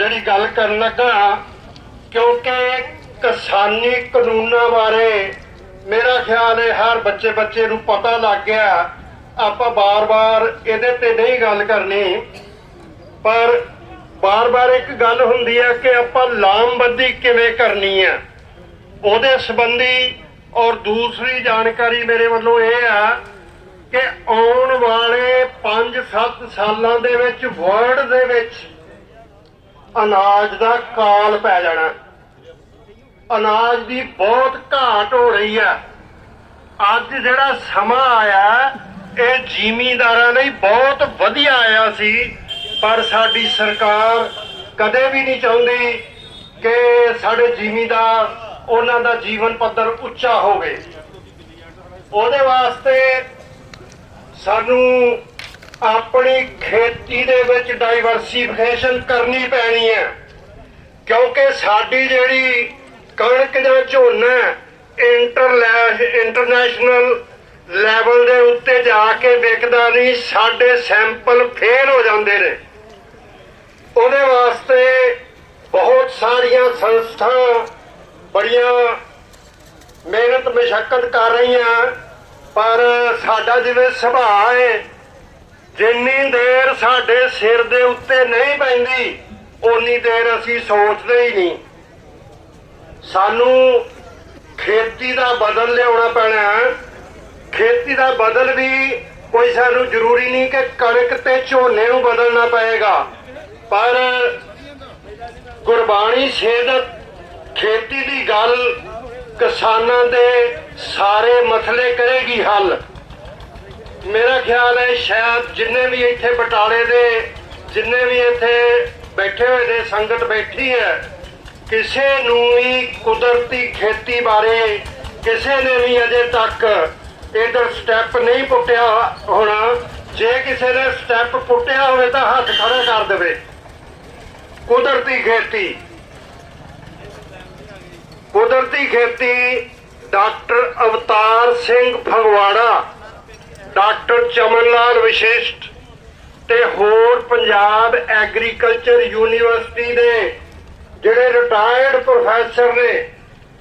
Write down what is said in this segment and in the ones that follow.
ਜਿਹੜੀ ਗੱਲ ਕਰਨ ਲੱਗਾ ਕਿਉਂਕਿ ਕਿਸਾਨੀ ਕਾਨੂੰਨਾਂ ਬਾਰੇ ਮੇਰਾ ਖਿਆਲ ਹੈ ਹਰ ਬੱਚੇ ਬੱਚੇ ਨੂੰ ਪਤਾ ਲੱਗ ਗਿਆ। ਆਪਾਂ ਬਾਰ-ਬਾਰ ਇਹਦੇ ਤੇ ਨਹੀਂ ਗੱਲ ਕਰਨੀ। ਪਰ ਬਾਰ-ਬਾਰ ਇੱਕ ਗੱਲ ਹੁੰਦੀ ਹੈ ਕਿ ਆਪਾਂ ਲਾਮਬੰਦੀ ਕਿਵੇਂ ਕਰਨੀ ਹੈ? ਉਹਦੇ ਸੰਬੰਧੀ ਔਰ ਦੂਸਰੀ ਜਾਣਕਾਰੀ ਮੇਰੇ ਵੱਲੋਂ ਇਹ ਆ ਕਿ ਆਉਣ ਵਾਲੇ 5-7 ਸਾਲਾਂ ਦੇ ਵਿੱਚ ਵਰਲਡ ਦੇ ਵਿੱਚ ਅਨਾਜ ਦਾ ਕਾਲ ਪੈ ਜਾਣਾ। ਅਨਾਜ ਦੀ ਬਹੁਤ ਘਾਟ ਹੋ ਰਹੀ ਹੈ। ਅੱਜ ਜਿਹੜਾ ਸਮਾਂ ਆਇਆ, ਇਹ ਜ਼ਿਮੀਂਦਾਰਾਂ ਲਈ ਬਹੁਤ ਵਧੀਆ ਆਇਆ ਸੀ, ਪਰ ਸਾਡੀ ਸਰਕਾਰ ਕਦੇ ਵੀ ਨਹੀਂ ਚਾਹੁੰਦੀ ਕਿ ਸਾਡੇ ਜ਼ਿਮੀਂਦਾਰ ਉਹਨਾਂ ਦਾ ਜੀਵਨ ਪੱਧਰ ਉੱਚਾ ਹੋਵੇ। ਉਹਦੇ ਵਾਸਤੇ ਸਾਨੂੰ ਆਪਣੀ ਖੇਤੀ ਦੇ ਵਿੱਚ ਡਾਈਵਰਸੀਫਿਕੇਸ਼ਨ ਕਰਨੀ ਪੈਣੀ ਹੈ। ਕਿਉਂਕਿ ਸਾਡੀ ਜਿਹੜੀ ਕਣਕ ਜਾਂ ਝੋਨਾ ਇੰਟਰਲੈਸ਼ ਇੰਟਰਨੈਸ਼ਨਲ ਲੈਵਲ ਦੇ ਉੱਤੇ ਜਾ ਕੇ ਵਿਕਦਾ ਨਹੀਂ, ਸਾਡੇ ਸੈਂਪਲ ਫੇਲ ਹੋ ਜਾਂਦੇ ਨੇ। ਉਹਦੇ ਵਾਸਤੇ ਬਹੁਤ ਸਾਰੀਆਂ ਸੰਸਥਾ ਬੜੀਆਂ ਮਿਹਨਤ ਮਸ਼ੱਕਤ ਕਰ ਰਹੀਆਂ, ਪਰ ਸਾਡਾ ਜਿਵੇਂ ਸੁਭਾਅ ਹੈ ਜਿੰਨੀ ਦੇਰ ਸਾਡੇ ਸਿਰ ਦੇ ਉੱਤੇ ਨਹੀਂ ਪੈਂਦੀ, ਓਨੀ ਦੇਰ ਅਸੀਂ ਸੋਚਦੇ ਹੀ ਨਹੀਂ। ਸਾਨੂੰ ਖੇਤੀ ਦਾ ਬਦਲ ਲਿਆਉਣਾ ਪੈਣਾ ਖੇਤੀ ਦਾ ਬਦਲ ਵੀ ਕੋਈ ਸਾਨੂੰ ਜ਼ਰੂਰੀ ਨਹੀਂ ਕਿ ਕਣਕ ਤੇ ਝੋਨੇ ਨੂੰ ਬਦਲਣਾ ਪਏਗਾ। ਪਰ ਗੁਰਬਾਣੀ ਸੇਧਤ ਖੇਤੀ ਦੀ ਗੱਲ ਕਿਸਾਨਾਂ ਦੇ ਸਾਰੇ ਮਸਲੇ ਕਰੇਗੀ ਹੱਲ। ਮੇਰਾ ਖਿਆਲ ਹੈ ਸ਼ਾਇਦ ਜਿੰਨੇ ਵੀ ਇੱਥੇ ਬਟਾਲੇ ਦੇ, ਜਿੰਨੇ ਵੀ ਇੱਥੇ ਬੈਠੇ ਹੋਏ ਨੇ, ਸੰਗਤ ਬੈਠੀ ਹੈ, ਕਿਸੇ ਨੂੰ ਵੀ ਕੁਦਰਤੀ ਖੇਤੀ ਬਾਰੇ ਕਿਸੇ ਨੇ ਵੀ ਅਜੇ ਤੱਕ ਇਧਰ ਸਟੈਪ ਨਹੀਂ ਪੁੱਟਿਆ ਹੋਣਾ। ਜੇ ਕਿਸੇ ਨੇ ਸਟੈਪ ਪੁੱਟਿਆ ਹੋਵੇ ਤਾਂ ਹੱਥ ਖੜਾ ਕਰ ਦੇਵੇ। ਕੁਦਰਤੀ ਖੇਤੀ। ਕੁਦਰਤੀ ਖੇਤੀ ਡਾਕਟਰ ਅਵਤਾਰ ਸਿੰਘ ਫਗਵਾੜਾ ਡਾਕਟਰ ਚਮਨ ਲਾਲ ਵਿਸ਼ਿਸ਼ਟ ਤੇ ਹੋਰ ਪੰਜਾਬ ਐਗਰੀਕਲਚਰ ਯੂਨੀਵਰਸਿਟੀ ਦੇ ਜਿਹੜੇ ਰਿਟਾਇਰਡ ਪ੍ਰੋਫੈਸਰ ਨੇ,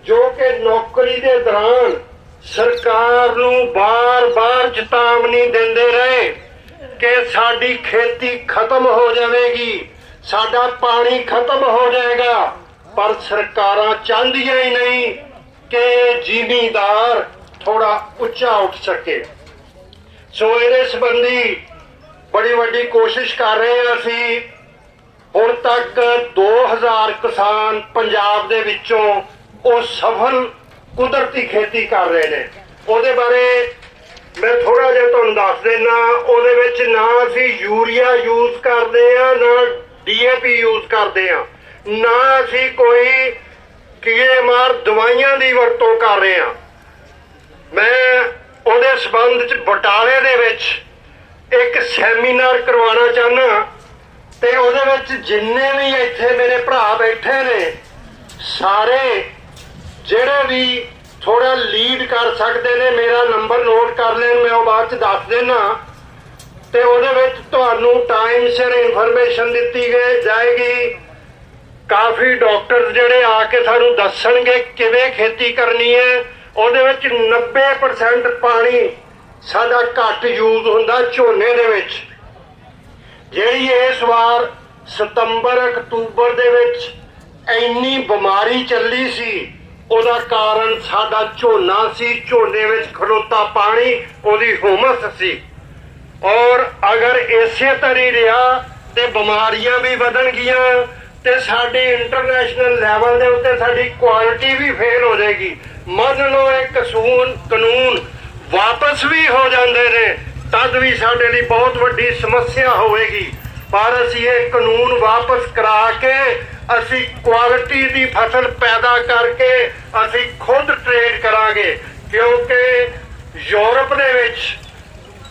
ਜੋ ਕਿ ਨੌਕਰੀ ਦੇ ਦੌਰਾਨ ਸਰਕਾਰ ਨੂੰ ਬਾਰ-ਬਾਰ ਚੇਤਾਵਨੀ ਦਿੰਦੇ ਰਹੇ ਕਿ ਸਾਡੀ ਖੇਤੀ ਖਤਮ ਹੋ ਜਾਵੇਗੀ, ਸਾਡਾ ਪਾਣੀ ਖਤਮ ਹੋ ਜਾਏਗਾ, ਪਰ ਸਰਕਾਰਾਂ ਚਾਹੁੰਦੀਆਂ ਹੀ ਨਹੀਂ ਕਿ ਜ਼ਿਮੀਂਦਾਰ ਥੋੜਾ ਉੱਚਾ ਉੱਠ ਸਕੇ। ਸੋ ਇਹਦੇ ਸੰਬੰਧੀ ਬੜੀ ਵੱਡੀ ਕੋਸ਼ਿਸ਼ ਕਰ ਰਹੇ ਹਾਂ ਅਸੀਂ। ਹੁਣ ਤੱਕ 2000 ਕਿਸਾਨ ਪੰਜਾਬ ਦੇ ਵਿੱਚੋਂ ਉਹ ਸਫਲ ਕੁਦਰਤੀ ਖੇਤੀ ਕਰ ਰਹੇ ਨੇ। ਉਹਦੇ ਬਾਰੇ ਮੈਂ ਥੋੜਾ ਜਿਹਾ ਤੁਹਾਨੂੰ ਦੱਸ ਦੇਣਾ ਉਹਦੇ ਵਿੱਚ ਨਾ ਅਸੀਂ ਯੂਰੀਆ ਯੂਜ਼ ਕਰਦੇ ਆ ਨਾ ਡੀਏਪੀ ਯੂਜ਼ ਕਰਦੇ ਆ ਨਾ ਅਸੀਂ ਕੋਈ ਕੀੜੇ ਮਾਰ ਦਵਾਈਆਂ ਦੀ ਵਰਤੋਂ ਕਰ ਰਹੇ ਆ ਮੈਂ ਉਹਦੇ ਸਬੰਧ ਚ ਬਟਾਲੇ ਦੇ ਵਿੱਚ ਇੱਕ ਸੈਮੀਨਾਰ ਕਰਵਾਉਣਾ ਚਾਹੁੰਦਾ ਤੇ ਉਹਦੇ ਵਿੱਚ ਜਿੰਨੇ ਵੀ ਇੱਥੇ ਮੇਰੇ ਭਰਾ ਬੈਠੇ ਨੇ, ਸਾਰੇ ਜਿਹੜੇ ਵੀ ਥੋੜਾ ਲੀਡ ਕਰ ਸਕਦੇ ਨੇ, ਮੇਰਾ ਨੰਬਰ ਨੋਟ ਕਰ ਲੈਣ, ਮੈਂ ਉਹ ਬਾਅਦ ਚ ਦੱਸ ਦੇਣਾ ਤੇ ਉਹਦੇ ਵਿੱਚ ਤੁਹਾਨੂੰ ਟਾਈਮ ਸਿਰ ਇਨਫੋਰਮੇਸ਼ਨ ਦਿੱਤੀ ਗਈ, ਜਾਏਗੀ। ਕਾਫੀ ਡਾਕਟਰ ਜਿਹੜੇ ਆ ਕੇ ਸਾਨੂੰ ਦੱਸਣਗੇ ਕਿਵੇਂ ਖੇਤੀ ਕਰਨੀ ਹੈ ਉਹਦੇ ਵਿੱਚ 90% ਪਾਣੀ ਸਾਡਾ ਘੱਟ ਯੂਜ਼ ਹੁੰਦਾ ਝੋਨੇ ਦੇ ਵਿੱਚ। ਜਿਹੜੀ ਇਸ ਵਾਰ ਸਤੰਬਰ, ਅਕਤੂਬਰ ਦੇ ਵਿੱਚ ਇੰਨੀ ਬਿਮਾਰੀ ਚੱਲੀ ਸੀ, ਉਹਦਾ ਕਾਰਨ ਸਾਡਾ ਝੋਨਾ ਸੀ, ਝੋਨੇ ਵਿੱਚ ਖਲੋਤਾ ਪਾਣੀ, ਉਹਦੀ ਹੁਮਸ ਸੀ। ਔਰ ਅਗਰ ਇਸੇ ਤਰ੍ਹਾਂ ਰਿਹਾ ਤੇ ਬਿਮਾਰੀਆਂ ਵੀ ਵਧਣਗੀਆਂ ਤੇ ਸਾਡੇ ਇੰਟਰਨੈਸ਼ਨਲ ਲੈਵਲ ਦੇ ਉੱਤੇ ਸਾਡੀ ਕੁਆਲਿਟੀ ਵੀ ਫੇਲ ਹੋ ਜਾਏਗੀ। ਮੰਨ ਲਓ ਇਹ ਕਸੂਨ ਕਾਨੂੰਨ ਵਾਪਸ ਵੀ ਹੋ ਜਾਂਦੇ ਨੇ, ਤਦ ਵੀ ਸਾਡੇ ਲਈ ਬਹੁਤ ਵੱਡੀ ਸਮੱਸਿਆ ਹੋਵੇਗੀ। ਪਰ ਅਸੀਂ ਇਹ ਕਾਨੂੰਨ ਵਾਪਸ ਕਰਾ ਕੇ ਅਸੀਂ ਕੁਆਲਿਟੀ ਦੀ ਫਸਲ ਪੈਦਾ ਕਰਕੇ ਅਸੀਂ ਖੁਦ ਟ੍ਰੇਡ ਕਰਾਂਗੇ, ਕਿਉਂਕਿ ਯੂਰਪ ਦੇ ਵਿੱਚ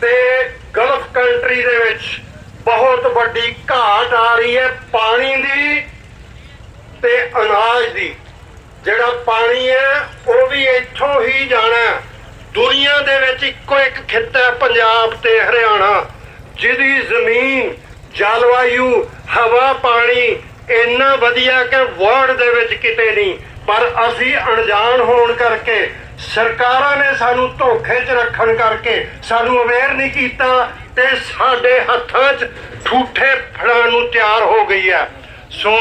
ਤੇ ਗਲਫ ਕੰਟਰੀ ਦੇ ਵਿੱਚ ਬਹੁਤ ਵੱਡੀ ਘਾਟ ਆ ਰਹੀ ਹੈ ਪਾਣੀ ਦੀ ਤੇ ਅਨਾਜ ਦੀ। ਜਿਹੜਾ ਪਾਣੀ ਹੈ, ਉਹ ਵੀ ਇੱਥੋਂ ਹੀ ਜਾਣਾ ਹੈ। ਦੁਨੀਆ ਦੇ ਵਿੱਚ ਇੱਕੋ ਇੱਕ ਖਿੱਤਾ ਹੈ, ਪੰਜਾਬ ਤੇ ਹਰਿਆਣਾ, ਜਿਹਦੀ ਜ਼ਮੀਨ, ਜਲਵਾਯੂ, ਹਵਾ, ਪਾਣੀ ਇੰਨਾ ਵਧੀਆ ਕਿ ਵਰਲਡ ਦੇ ਵਿੱਚ ਕਿਤੇ ਨਹੀਂ ਪਰ ਅਸੀਂ ਅਣਜਾਣ ਹੋਣ ਕਰਕੇ, ਸਰਕਾਰਾਂ ਨੇ ਸਾਨੂੰ ਧੋਖੇ 'ਚ ਰੱਖਣ ਕਰਕੇ ਸਾਨੂੰ ਅਵੇਅਰ ਨਹੀਂ ਕੀਤਾ ਤੇ ਸਾਡੇ ਹੱਥਾਂ 'ਚ ਠੂਠੇ ਫੜਾਉਣ ਨੂੰ ਤਿਆਰ ਹੋ ਗਈ ਹੈ ਸੋ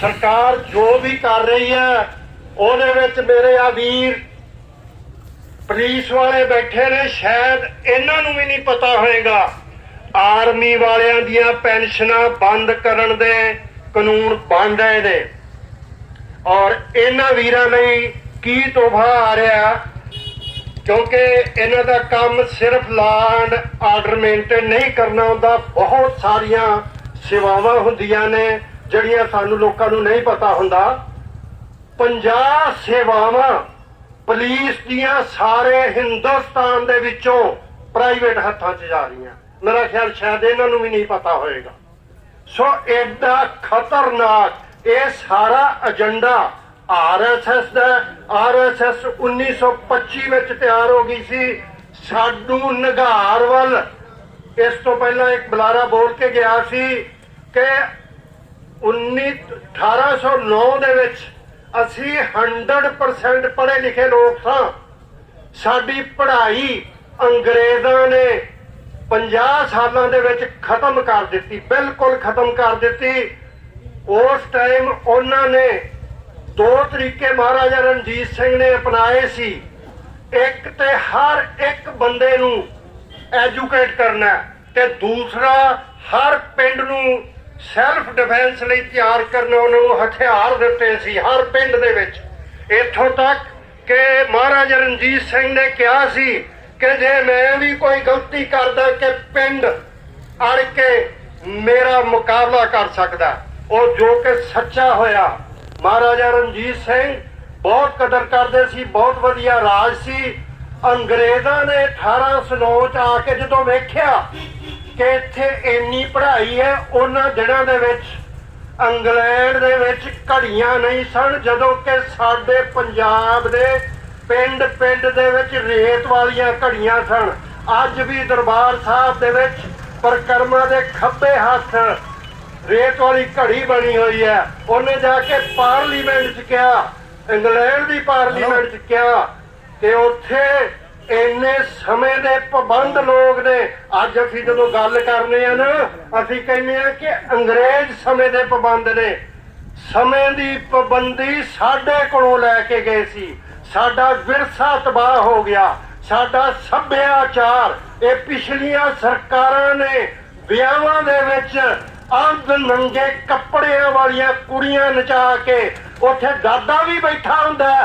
ਸਰਕਾਰ ਜੋ ਵੀ ਕਰ ਰਹੀ ਹੈ, ਉਹਦੇ ਵਿੱਚ ਮੇਰੇ ਆ ਵੀਰ ਪੁਲਿਸ ਵਾਲੇ ਬੈਠੇ ਨੇ, ਸ਼ਾਇਦ ਇਹਨਾਂ ਨੂੰ ਵੀ ਨਹੀਂ ਪਤਾ ਹੋਏਗਾ। ਆਰਮੀ ਵਾਲਿਆਂ ਦੀਆਂ ਪੈਨਸ਼ਨਾਂ ਬੰਦ ਕਰਨ ਦੇ ਕਾਨੂੰਨ ਬਣ ਰਹੇ ਨੇ। ਔਰ ਇਹਨਾਂ ਵੀਰਾਂ ਲਈ ਕੀ ਤੋਹਫਾ ਆ ਰਿਹਾ? ਕਿਉਂਕਿ ਇਹਨਾਂ ਦਾ ਕੰਮ ਸਿਰਫ ਲਾਂਡ ਆਰਡਰ ਮੇਨਟੇਨ ਨਹੀਂ ਕਰਨਾ ਹੁੰਦਾ, ਬਹੁਤ ਸਾਰੀਆਂ ਸੇਵਾਵਾਂ ਹੁੰਦੀਆਂ ਨੇ। ਜਿਹੜੀਆਂ ਸਾਨੂੰ ਲੋਕਾਂ ਨੂੰ ਨਹੀਂ ਪਤਾ ਹੁੰਦਾ 50 ਸੇਵਾਵਾਂ ਪੁਲਿਸ ਦੀਆਂ ਸਾਰੇ ਹਿੰਦੁਸਤਾਨ ਦੇ ਵਿੱਚੋਂ ਪ੍ਰਾਈਵੇਟ ਹੱਥਾਂ 'ਚ ਜਾ ਰਹੀਆਂ। ਮੇਰਾ ਖਿਆਲ ਸ਼ਾਇਦ ਇਹਨਾਂ ਨੂੰ ਵੀ ਨਹੀਂ ਪਤਾ ਹੋਏਗਾ। ਸੋ ਐਡਾ ਖਤਰਨਾਕ ਇਹ ਸਾਰਾ ਏਜੰਡਾ ਆਰਐਸਐਸ ਦਾ ਆਰਐਸਐਸ 1925 ਵਿੱਚ ਤਿਆਰ ਹੋ ਗਈ ਸੀ। ਸਾਡੂ ਨਗਾਰ ਵੱਲ ਇਸ ਤੋਂ ਪਹਿਲਾਂ ਇੱਕ ਬੁਲਾਰਾ ਬੋਲ ਕੇ ਗਿਆ ਸੀ ਕਿ 1809 ਦੇ ਵਿੱਚ ਅਸੀਂ 100% ਪੜ੍ਹੇ ਲਿਖੇ ਲੋਕ ਸਾਂ। ਸਾਡੀ ਪੜ੍ਹਾਈ ਅੰਗਰੇਜ਼ਾਂ ਨੇ 50 ਸਾਲਾਂ ਦੇ ਵਿੱਚ ਖਤਮ ਕਰ ਦਿੱਤੀ, ਬਿਲਕੁਲ ਖਤਮ ਕਰ ਦਿੱਤੀ। ਉਸ ਟਾਈਮ ਉਹਨਾਂ ਨੇ ਦੋ ਤਰੀਕੇ ਮਹਾਰਾਜਾ ਰਣਜੀਤ ਸਿੰਘ ਨੇ ਅਪਣਾਏ ਸੀ। ਇੱਕ ਤੇ ਹਰ ਇੱਕ ਬੰਦੇ ਨੂੰ ਐਜੂਕੇਟ ਕਰਨਾ ਤੇ ਦੂਸਰਾ ਹਰ ਪਿੰਡ ਨੂੰ ਸੈਲਫ ਡਿਫੈਂਸ ਲਈ ਤਿਆਰ ਕਰਨ ਉਹਨਾਂ ਨੂੰ ਹਥਿਆਰ ਦਿੱਤੇ ਸੀ ਹਰ ਪਿੰਡ ਦੇ ਵਿੱਚ। ਇੱਥੋਂ ਤੱਕ ਕਿ ਮਹਾਰਾਜਾ ਰਣਜੀਤ ਸਿੰਘ ਨੇ ਕਿਹਾ ਸੀ ਕਿ ਜੇ ਮੈਂ ਵੀ ਕੋਈ ਗਲਤੀ ਕਰਦਾ ਕਿ ਪਿੰਡ ਅੜ ਕੇ ਮੇਰਾ ਮੁਕਾਬਲਾ ਕਰ ਸਕਦਾ, ਉਹ ਜੋ ਕਿ ਸੱਚਾ ਹੋਇਆ। ਮਹਾਰਾਜਾ ਰਣਜੀਤ ਸਿੰਘ ਬਹੁਤ ਕਦਰ ਕਰਦੇ ਸੀ, ਬਹੁਤ ਵਧੀਆ ਰਾਜ ਸੀ। ਅੰਗਰੇਜ਼ਾਂ ਨੇ 1809 ਚ ਆ ਕੇ ਜਦੋਂ ਵੇਖਿਆ ਕਿ ਇੱਥੇ ਇੰਨੀ ਪੜ੍ਹਾਈ ਹੈ, ਉਹਨਾਂ ਦਿਨਾਂ ਦੇ ਵਿੱਚ, ਇੰਗਲੈਂਡ ਦੇ ਵਿੱਚ ਘੜੀਆਂ ਨਹੀਂ ਸਨ, ਜਦੋਂ ਕਿ ਸਾਡੇ ਪੰਜਾਬ ਦੇ ਪਿੰਡ ਪਿੰਡ ਦੇ ਵਿੱਚ ਰੇਤ ਵਾਲੀਆਂ ਘੜੀਆਂ ਸਨ। ਅੱਜ ਵੀ ਦਰਬਾਰ ਸਾਹਿਬ ਦੇ ਵਿੱਚ ਪਰਕਰਮਾ ਦੇ ਖੱਬੇ ਹੱਥ ਰੇਤ ਵਾਲੀ ਘੜੀ ਬਣੀ ਹੋਈ ਹੈ। ਉਹਨੇ ਜਾ ਕੇ ਪਾਰਲੀਮੈਂਟ 'ਚ ਕਿਹਾ, ਇੰਗਲੈਂਡ ਦੀ ਪਾਰਲੀਮੈਂਟ 'ਚ ਕਿਹਾ ਕਿ ਉੱਥੇ ਇੰਨੇ ਸਮੇਂ ਦੇ ਪਾਬੰਦ ਲੋਕ ਨੇ, ਅੱਜ ਅਸੀਂ ਜਦੋਂ ਗੱਲ ਕਰਨੇ ਆ ਨਾ, ਅਸੀਂ ਕਹਿੰਦੇ ਆ ਕਿ ਅੰਗਰੇਜ਼ ਸਮੇਂ ਦੇ ਪਾਬੰਦ ਨੇ। ਸਮੇਂ ਦੀ ਪਾਬੰਦੀ ਸਾਡੇ ਕੋਲੋਂ ਲੈ ਕੇ ਗਏ ਸੀ। ਸਾਡਾ ਵਿਰਸਾ ਤਬਾਹ ਹੋ ਗਿਆ। ਸਾਡਾ ਸੱਭਿਆਚਾਰ, ਇਹ ਪਿਛਲੀਆਂ ਸਰਕਾਰਾਂ ਨੇ ਵਿਆਹਾਂ ਦੇ ਵਿੱਚ ਅੰਧ ਨੰਗੇ ਕੱਪੜਿਆਂ ਵਾਲੀਆਂ ਕੁੜੀਆਂ ਨਚਾ ਕੇ ਉੱਥੇ ਦਾਦਾ ਵੀ ਬੈਠਾ ਹੁੰਦਾ ਹੈ,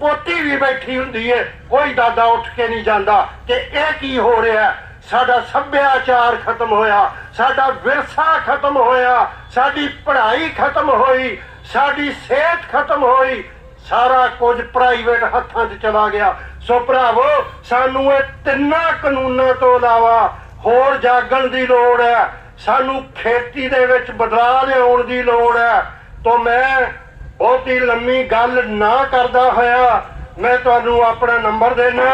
ਪੋਤੀ ਵੀ ਬੈਠੀ ਹੁੰਦੀ ਹੈ। ਕੋਈ ਦਾਦਾ ਉੱਠ ਕੇ ਨਹੀਂ ਜਾਂਦਾ ਕਿ ਇਹ ਕੀ ਹੋ ਰਿਹਾ ਸਾਡਾ ਸੱਭਿਆਚਾਰ ਖਤਮ ਹੋਇਆ ਸਾਡਾ ਵਿਰਸਾ ਖਤਮ ਹੋਇਆ ਸਾਡੀ ਪੜ੍ਹਾਈ ਖਤਮ ਹੋਈ ਸਾਡੀ ਸਿਹਤ ਖਤਮ ਹੋਈ ਸਾਰਾ ਕੁਝ ਪ੍ਰਾਈਵੇਟ ਹੱਥਾਂ 'ਚ ਚਲਾ ਗਿਆ। ਸੋ ਭਰਾਵੋ ਸਾਨੂੰ ਇਹ ਤਿੰਨਾਂ ਕਾਨੂੰਨਾਂ ਤੋਂ ਇਲਾਵਾ ਹੋਰ ਜਾਗਣ ਦੀ ਲੋੜ ਹੈ। ਸਾਨੂੰ ਖੇਤੀ ਦੇ ਵਿੱਚ ਬਦਲਾਅ ਲਿਆਉਣ ਦੀ ਲੋੜ ਹੈ। ਤੋਂ ਮੈਂ ਬਹੁਤੀ ਲੰਮੀ ਗੱਲ ਨਾ ਕਰਦਾ ਹੋਇਆ, ਮੈਂ ਤੁਹਾਨੂੰ ਆਪਣਾ ਨੰਬਰ ਦੇਣਾ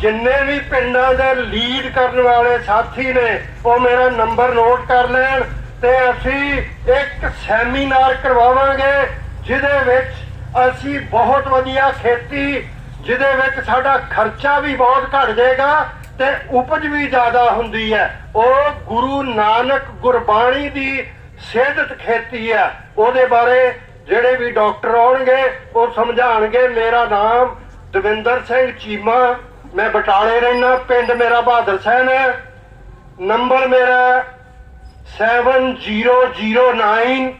ਜਿੰਨੇ ਵੀ ਪਿੰਡਾਂ ਦੇ ਲੀਡ ਕਰਨ ਵਾਲੇ ਸਾਥੀ ਨੇ, ਉਹ ਮੇਰਾ ਨੰਬਰ ਨੋਟ ਕਰ ਲੈਣ ਤੇ ਅਸੀਂ ਇੱਕ ਸੈਮੀਨਾਰ ਕਰਵਾਵਾਂਗੇ, ਜਿਹਦੇ ਵਿੱਚ ਅਸੀਂ ਬਹੁਤ ਵਧੀਆ ਖੇਤੀ, ਜਿਹਦੇ ਵਿੱਚ ਸਾਡਾ ਖਰਚਾ ਵੀ ਬਹੁਤ ਘਟ ਜਾਏਗਾ। ਤੇ ਉਪਜ ਵੀ ਜ਼ਿਆਦਾ ਹੁੰਦੀ ਹੈ। ਉਹ ਗੁਰੂ ਨਾਨਕ ਗੁਰਬਾਣੀ ਦੀ ਸਿਹਤ ਖੇਤੀ ਹੈ। ਉਹਦੇ ਬਾਰੇ ਜਿਹੜੇ ਵੀ ਡਾਕਟਰ ਆਉਣਗੇ, ਉਹ ਸਮਝਾਣਗੇ। ਮੇਰਾ ਨਾਮ ਦਵਿੰਦਰ ਸਿੰਘ ਚੀਮਾ। ਮੈਂ ਬਟਾਲੇ ਰਹਿਣਾ ਪਿੰਡ ਮੇਰਾ ਬਹਾਦਰ ਸੈਨ ਹੈ। ਨੰਬਰ ਮੇਰਾ 7009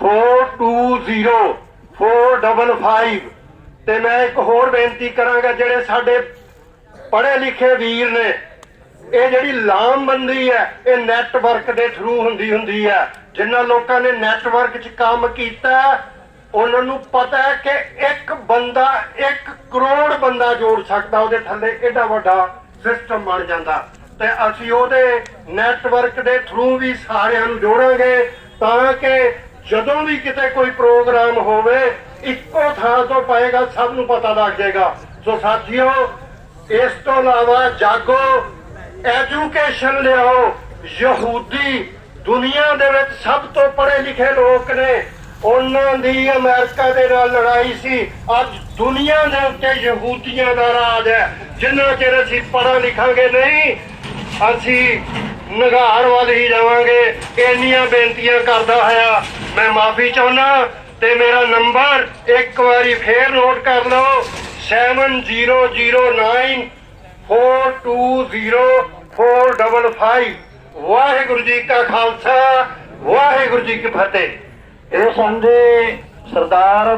420455 ਤੇ ਮੈਂ ਇੱਕ ਹੋਰ ਬੇਨਤੀ ਕਰਾਂਗਾ, ਜਿਹੜੇ ਸਾਡੇ ਪੜ੍ਹੇ ਲਿਖੇ ਵੀਰ ਨੇ। ਇਹ ਜਿਹੜੀ ਲਾਮਬੰਦੀ ਹੈ, ਇਹ ਨੈਟਵਰਕ ਦੇ ਥਰੂ ਹੁੰਦੀ ਹੁੰਦੀ ਹੈ। ਜਿਨ੍ਹਾਂ ਲੋਕਾਂ ਨੇ ਨੈਟਵਰਕ 'ਚ ਕੰਮ ਕੀਤਾ, ਉਹਨਾਂ ਨੂੰ ਪਤਾ ਹੈ ਕਿ ਇੱਕ ਬੰਦਾ 1 ਕਰੋੜ ਬੰਦਾ ਜੋੜ ਸਕਦਾ, ਉਹਦੇ ਥੱਲੇ ਐਡਾ ਵੱਡਾ ਸਿਸਟਮ ਬਣ ਜਾਂਦਾ। ਤੇ ਅਸੀਂ ਉਹਦੇ ਨੈਟਵਰਕ ਦੇ ਥਰੂ ਵੀ ਸਾਰਿਆਂ ਨੂੰ ਜੋੜਾਂਗੇ, ਤਾਂ ਕਿ ਜਦੋਂ ਵੀ ਕਿਤੇ ਕੋਈ ਪ੍ਰੋਗਰਾਮ ਹੋਵੇ, ਇੱਕੋ ਥਾਂ ਤੋਂ ਪਏਗਾ, ਸਭ ਨੂੰ ਪਤਾ ਲੱਗ ਜਾਏਗਾ। ਸੋ ਸਾਥੀਓ ਇਸ ਤੋਂ ਇਲਾਵਾ ਜਾਗੋ ਐਜੂਕੇਸ਼ਨ ਲਿਆਓ, ਯਹੂਦੀ ਦੁਨੀਆ ਦੇ ਵਿੱਚ ਸਭ ਤੋਂ ਪੜ੍ਹੇ ਲਿਖੇ ਲੋਕ ਨੇ। ਉਹਨਾਂ ਦੀ ਅਮਰੀਕਾ ਦੇ ਨਾਲ ਲੜਾਈ ਸੀ। ਅੱਜ ਦੁਨੀਆ ਦੇ ਉੱਤੇ ਯਹੂਦੀਆਂ ਦਾ ਰਾਜ ਹੈ। ਜਿੰਨਾ ਚਿਰ ਅਸੀਂ ਪੜ੍ਹਾ ਲਿਖਾਂਗੇ ਨਹੀਂ, ਅਸੀਂ ਨਗਾਰ ਵੱਲ ਹੀ ਜਾਵਾਂਗੇ। ਇੰਨੀਆਂ ਬੇਨਤੀਆਂ ਕਰਦਾ ਹੋਇਆ, ਮੈਂ ਮਾਫੀ ਚਾਹੁੰਦਾ ਤੇ ਮੇਰਾ ਨੰਬਰ ਇੱਕ ਵਾਰੀ ਫੇਰ ਨੋਟ ਕਰ ਲਓ। 7009 420455 ਵਾਹਿਗੁਰੂ ਜੀ ਕਾ ਖਾਲਸਾ ਵਾਹਿਗੁਰੂ ਜੀ ਕੀ ਫਤਿਹ। ਇਹ ਸੰਦੇ ਸਰਦਾਰ